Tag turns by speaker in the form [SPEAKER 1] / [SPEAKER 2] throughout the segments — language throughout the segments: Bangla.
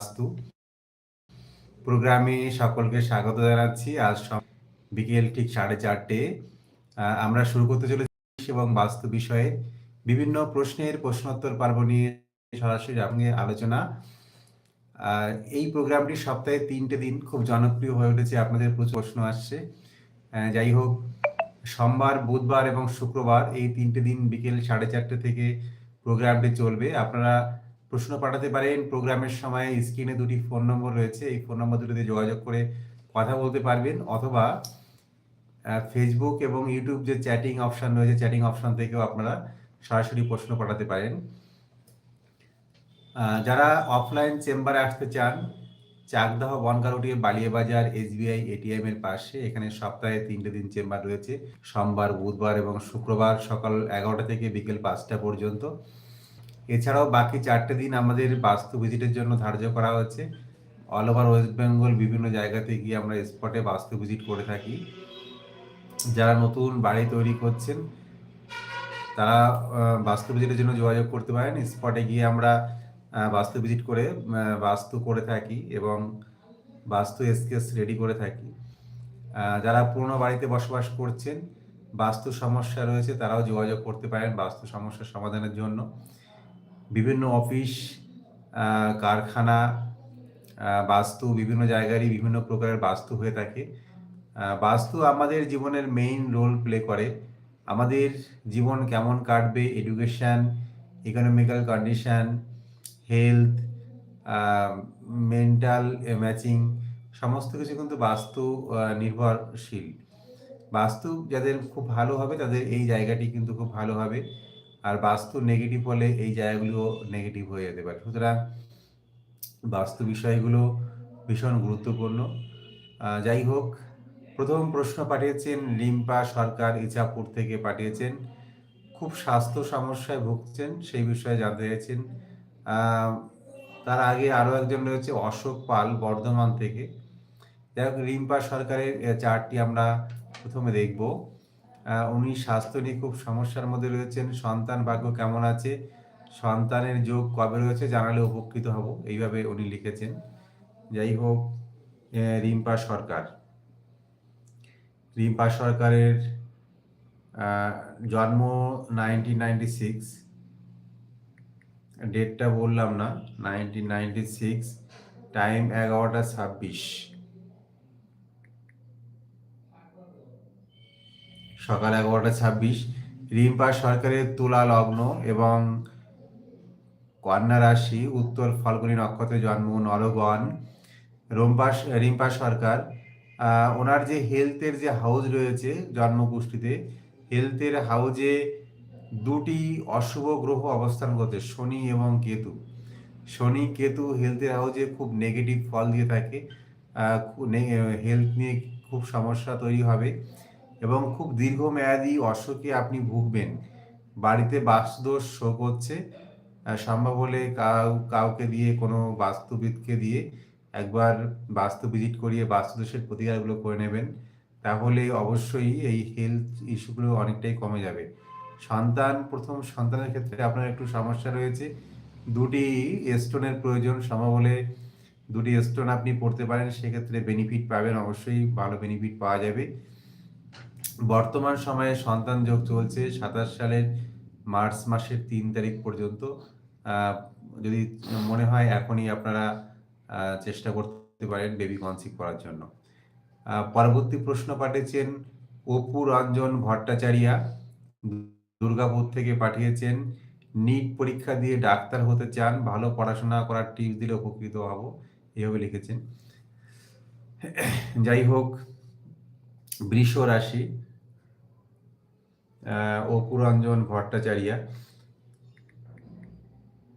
[SPEAKER 1] বাস্তু প্রোগ্রামে সকলকে স্বাগত জানাচ্ছি। আজ বিকেল ঠিক সাড়ে চারটে। আমরা শুরু করতে চলেছি এবং বাস্তু বিষয়ে বিভিন্ন প্রশ্নের প্রশ্নোত্তর পর্ব নিয়ে সরাসরি সঙ্গে আলোচনা। এই প্রোগ্রামটি সপ্তাহে তিনটে দিন খুব জনপ্রিয় হয়ে উঠেছে। আপনাদের প্রচুর প্রশ্ন আসছে। যাই হোক, সোমবার, বুধবার এবং শুক্রবার এই তিনটে দিন বিকেল সাড়ে চারটে থেকে প্রোগ্রামটি চলবে। আপনারা প্রশ্ন পাঠাতে পারেন। প্রোগ্রামের সময় স্ক্রিনে দুটি ফোন নম্বর রয়েছে। এই ফোন নম্বর দুটিতে যোগাযোগ করে কথা বলতে পারবেন অথবা ফেসবুক এবং ইউটিউব যে চ্যাটিং অপশান রয়েছে চ্যাটিং অপশান থেকেও আপনারা সরাসরি প্রশ্ন পাঠাতে পারেন। যারা অফলাইন চেম্বারে আসতে চান, চাকদাহ, বনগারুটি, বালিয়াবাজার এসবিআই এটিএম এর পাশে এখানে সপ্তাহে তিনটে দিন চেম্বার রয়েছে। সোমবার, বুধবার এবং শুক্রবার সকাল এগারোটা থেকে বিকেল পাঁচটা পর্যন্ত। এছাড়াও বাকি চারটে দিন আমাদের বাস্তু ভিজিটের জন্য ধার্য করা হচ্ছে। অল ওভার ওয়েস্ট বেঙ্গল বিভিন্ন জায়গাতে গিয়ে আমরা স্পটে বাস্তু ভিজিট করে থাকি। যারা নতুন বাড়ি তৈরি করছেন, তারা বাস্তু ভিজিটের জন্য যোগাযোগ করতে পারেন। স্পটে গিয়ে আমরা বাস্তু ভিজিট করে বাস্তু করে থাকি এবং বাস্তু স্কেচ রেডি করে থাকি। যারা পুরনো বাড়িতে বসবাস করছেন, বাস্তু সমস্যা রয়েছে, তারাও যোগাযোগ করতে পারেন বাস্তু সমস্যার সমাধানের জন্য। বিভিন্ন অফিস কারখানা বাস্তু বিভিন্ন জায়গারই বিভিন্ন প্রকারের বাস্তু হয়ে থাকে। বাস্তু আমাদের জীবনের মেইন রোল প্লে করে। আমাদের জীবন কেমন কাটবে education economical condition health mental matching সমস্ত কিছু কিন্তু বাস্তু নির্ভরশীল। বাস্তু যাদের খুব ভালো হবে, তাদের এই জায়গাটি কিন্তু খুব ভালো হবে। আর বাস্তু নেগেটিভ হলে এই জায়গাগুলো নেগেটিভ হয়ে যেতে পারে। সুতরাং বাস্তু বিষয়গুলো ভীষণ গুরুত্বপূর্ণ। যাই হোক, প্রথম প্রশ্ন পাঠিয়েছেন লিম্পা সরকার ইচাপুর থেকে পাঠিয়েছেন। খুব স্বাস্থ্য সমস্যায় ভুগছেন, সেই বিষয়ে জানতে চাইছেন। তার আগে আরও একজন রয়েছে, অশোক পাল, বর্ধমান থেকে। যাই হোক রিম্পা সরকারের চারটি আমরা প্রথমে দেখব। উনি স্বাস্থ্য নিয়ে খুব সমস্যার মধ্যে রয়েছেন। সন্তান ভাগ্য কেমন আছে? সন্তানের যোগ কবে রয়েছে জানালে উপকৃত হব, এইভাবে উনি লিখেছেন। যাই হোক রিম্পা সরকার। রিম্পা সরকারের জন্ম নাইনটিন নাইনটি সিক্স ডেটটা বললাম না নাইনটিন নাইনটি সিক্স টাইম এগারোটা ছাব্বিশ। সকাল এগারোটা ছাব্বিশ। রিম্পা সরকারের তুলা লগ্ন এবং কন্যা রাশি, উত্তর ফলগুনি নক্ষত্রে জন্ম নরগণ, রম্পা রিম্পা সরকার। ওনার যে হেলথের যে হাউস রয়েছে জন্মগোষ্ঠীতে, হেলথের হাউজে দুটি অশুভ গ্রহ অবস্থান করতে শনি এবং কেতু। শনি, কেতু হেলথের হাউজে খুব নেগেটিভ ফল দিয়ে থাকে। হেলথ নিয়ে খুব সমস্যা তৈরি হবে। এবং খুব দীর্ঘমেয়াদী অসুখে আপনি ভুগবেন। বাড়িতে বাস্তুদোষ শো করছে সম্ভব হলে কাউ, কাউকে দিয়ে, কোনো বাস্তুবিদকে দিয়ে একবার বাস্তু ভিজিট করিয়ে বাস্তুদোষের প্রতিকারগুলো করে নেবেন। তাহলে অবশ্যই এই হেলথ ইস্যুগুলো অনেকটাই কমে যাবে। সন্তান, প্রথম সন্তানের ক্ষেত্রে আপনার একটু সমস্যা রয়েছে। দুটি স্টোনের প্রয়োজন, সম্ভব হলে দুটি স্টোন আপনি পড়তে পারেন, সেক্ষেত্রে বেনিফিট পাবেন, অবশ্যই ভালো বেনিফিট পাওয়া যাবে। বর্তমান সময়ে সন্তান যোগ চলছে সাতাশ সালের মার্চ মাসের তিন তারিখ পর্যন্ত। যদি মনে হয় এখনই আপনারা চেষ্টা করতে পারেন বেবি কনসিভ করার জন্য। পরবর্তী প্রশ্ন পাঠিয়েছেন অপু রঞ্জন ভট্টাচারিয়া। দুর্গাপুর থেকে পাঠিয়েছেন নিট পরীক্ষা দিয়ে ডাক্তার হতে চান, ভালো পড়াশোনা করার টিপস দিলে উপকৃত হব। এভাবে লিখেছেন। যাই হোক বৃষ রাশি অপুরঞ্জন ভট্টাচারিয়া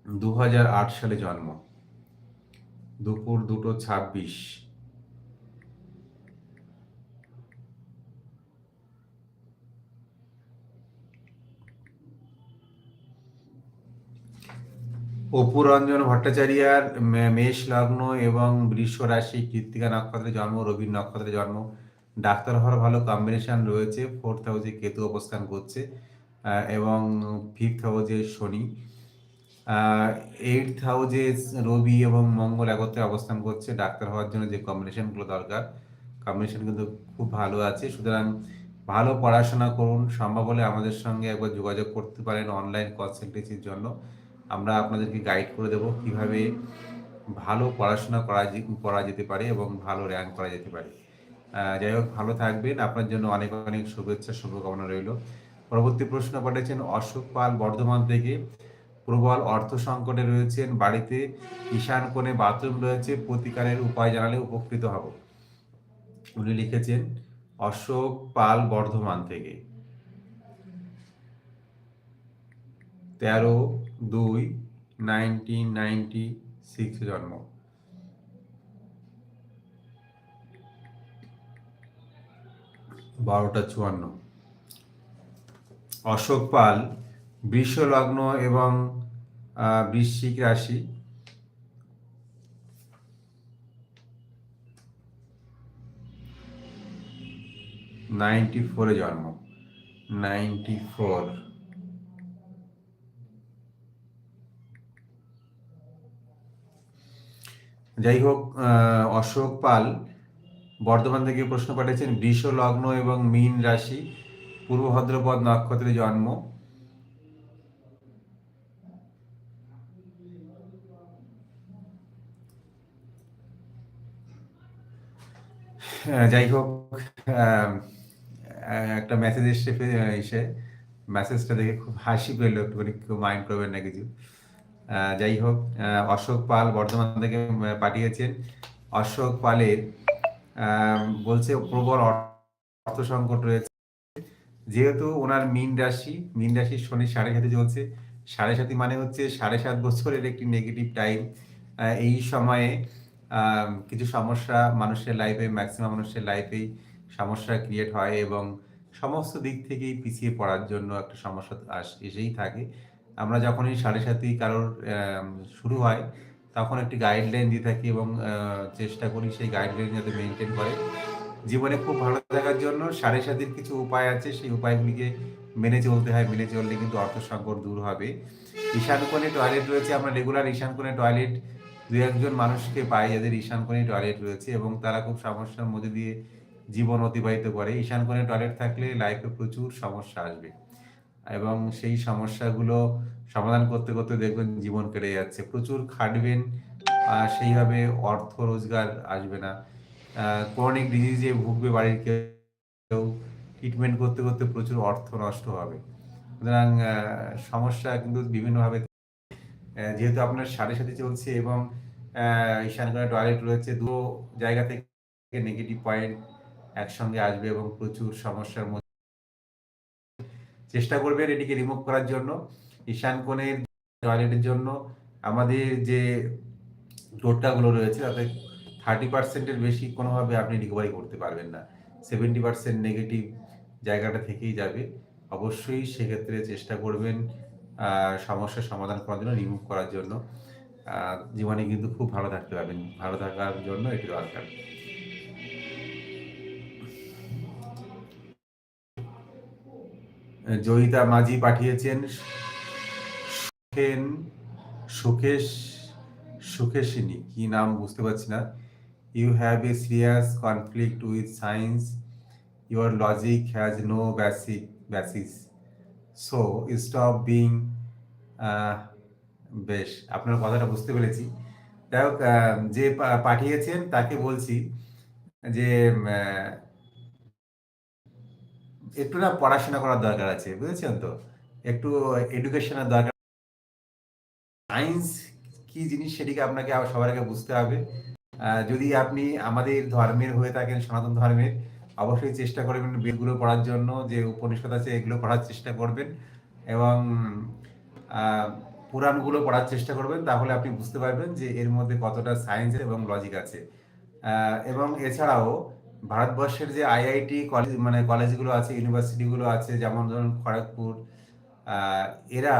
[SPEAKER 1] দু সালে জন্ম। দুপুর দুটো ছাব্বিশ। অপুরঞ্জন ভট্টাচারিয়ার মেষ, লগ্ন এবং বৃষ রাশি কৃত্তিকা নক্ষত্রে জন্ম, রবি নক্ষত্রে জন্ম। ডাক্তার হওয়ার ভালো কম্বিনেশন রয়েছে ফোর্থ হাউসে কেতু অবস্থান করছে এবং ফিফথ হাউসে শনি এইট হাউজে রবি এবং মঙ্গল একত্রে অবস্থান করছে, ডাক্তার হওয়ার জন্য যে কম্বিনেশনগুলো দরকার কম্বিনেশন কিন্তু খুব ভালো আছে। সুতরাং ভালো পড়াশোনা করুন, সম্ভব হলে আমাদের সঙ্গে একবার যোগাযোগ করতে পারেন অনলাইন কনসালটেন্সির জন্য। আমরা আপনাদেরকে গাইড করে দেবো কীভাবে ভালো পড়াশোনা করা করা যেতে পারে এবং ভালো র্যাঙ্ক করা যেতে পারে। যাই হোক, ভালো থাকবেন। আপনার জন্য অনেক অনেক শুভেচ্ছা, শুভকামনা রইল। পরবর্তী প্রশ্ন পাঠিয়েছেন অশোক পাল বর্ধমান থেকে। প্রবল অর্থ সংকটে রয়েছেন, বাড়িতে ঈশান কোণে বাথরুম রয়েছে, প্রতিকারের উপায় জানালে উপকৃত হব। উনি লিখেছেন, অশোক পাল বর্ধমান থেকে। তেরো দুই নাইনটিন নাইনটি সিক্স জন্ম। বারোটা চুয়ান্ন। অশোক পাল বৃষ লগ্ন এবং বৃশ্চিক রাশি। নাইনটি ফোরে জন্ম। Ninety four. যাই হোক অশোক পাল বর্ধমান থেকে প্রশ্ন পাঠিয়েছেন, বৃষ, লগ্ন এবং মীন রাশি, পূর্ব ভদ্রপদ নক্ষত্রে জন্ম। যাই হোক একটা মেসেজ এসে এসে। মেসেজটা দেখে খুব হাসি পেল একটুখানি, কেউ মাইন্ড করবেন না কিছু। যাই হোক অশোক পাল বর্ধমান থেকে পাঠিয়েছেন। অশোক পালের বলছে প্রবল অর্থ সংকট রয়েছে। যেহেতু ওনার মীন রাশি, মীন রাশির শনি সাড়ে সাথে চলছে। সাড়ে সাথে মানে হচ্ছে সাড়ে সাত বছরের একটি নেগেটিভ টাইম এই সময়ে কিছু সমস্যা মানুষের লাইফে ম্যাক্সিমাম মানুষের লাইফেই সমস্যা ক্রিয়েট হয় এবং সমস্ত দিক থেকেই পিছিয়ে পড়ার জন্য একটা সমস্যা এসেই থাকে। আমরা যখনই সাড়ে সাথী কারোর শুরু হয় তখন একটি গাইডলাইন দিয়ে থাকি এবং চেষ্টা করি সেই গাইডলাইন যাতে মেনটেন করে। জীবনে খুব ভালো থাকার জন্য সাড়ে সাতির কিছু উপায় আছে, সেই উপায়গুলিকে মেনে চলতে হয়। মেনে চললে কিন্তু অর্থ সংকট দূর হবে। ঈশান কোণে টয়লেট রয়েছে, আমরা রেগুলার ঈশান কোণে টয়লেট দু একজন মানুষকে পাই, যাদের ঈশান কোণে টয়লেট রয়েছে এবং তারা খুব সমস্যার মধ্যে দিয়ে জীবন অতিবাহিত করে। ঈশান কোণে টয়লেট থাকলে লাইফে প্রচুর সমস্যা আসবে। এবং সেই সমস্যাগুলো সমাধান করতে করতে দেখবেন জীবন কেটে যাচ্ছে। প্রচুর খাটবেন সেইভাবে অর্থ রোজগার আসবে না। ক্রনিক ডিজিজে ভুগবে বাড়ির কেউ ট্রিটমেন্ট করতে করতে প্রচুর অর্থ নষ্ট হবে। সুতরাং সমস্যা কিন্তু বিভিন্নভাবে যেহেতু আপনার সাথে সাথে চলছে এবং ঈশানগড়ে টয়লেট রয়েছে দু জায়গা থেকে নেগেটিভ পয়েন্ট একসঙ্গে আসবে এবং প্রচুর সমস্যার মধ্যে চেষ্টা করবেন এটিকে রিমুভ করার জন্য। ঈশান কোণের টয়লেটের জন্য। আমাদের যে টোটকাগুলো রয়েছে, তাতে থার্টি পার্সেন্টের বেশি কোনোভাবে আপনি রিকভারি করতে পারবেন না। সেভেন্টি পার্সেন্ট নেগেটিভ জায়গাটা থেকেই যাবে। অবশ্যই সেক্ষেত্রে চেষ্টা করবেন সমস্যার সমাধান করার জন্য রিমুভ করার জন্য। জীবনে কিন্তু খুব ভালো থাকতে পারবেন। ভালো থাকার জন্য এটি দরকার। জয়িতা মাঝি পাঠিয়েছেন। সুখেন সুকেশ কি নাম বুঝতে পারছি না। You have a serious conflict with science your logic has no basic basis so stop being বেশ, আপনার কথাটা বুঝতে পেরেছি। যাই হোক যে পাঠিয়েছেন, তাকে বলছি যে একটু না পড়াশোনা করার দরকার আছে, বুঝেছেন তো? একটু এডুকেশনের দরকার। সায়েন্স কি জিনিস সেটিকে আপনাকে সবার আগে বুঝতে হবে। যদি আপনি আমাদের ধর্মের হয়ে থাকেন, সনাতন ধর্মের, অবশ্যই চেষ্টা করবেন বেদগুলো পড়ার জন্য, যে উপনিষদ আছে এগুলো পড়ার চেষ্টা করবেন এবং পুরাণগুলো পড়ার চেষ্টা করবেন, তাহলে আপনি বুঝতে পারবেন যে এর মধ্যে কতটা সায়েন্স এবং লজিক আছে। এবং এছাড়াও ভারতবর্ষের যে আইআইটি কলেজ মানে কলেজগুলো আছে ইউনিভার্সিটিগুলো আছে যেমন ধরুন খড়গপুর এরা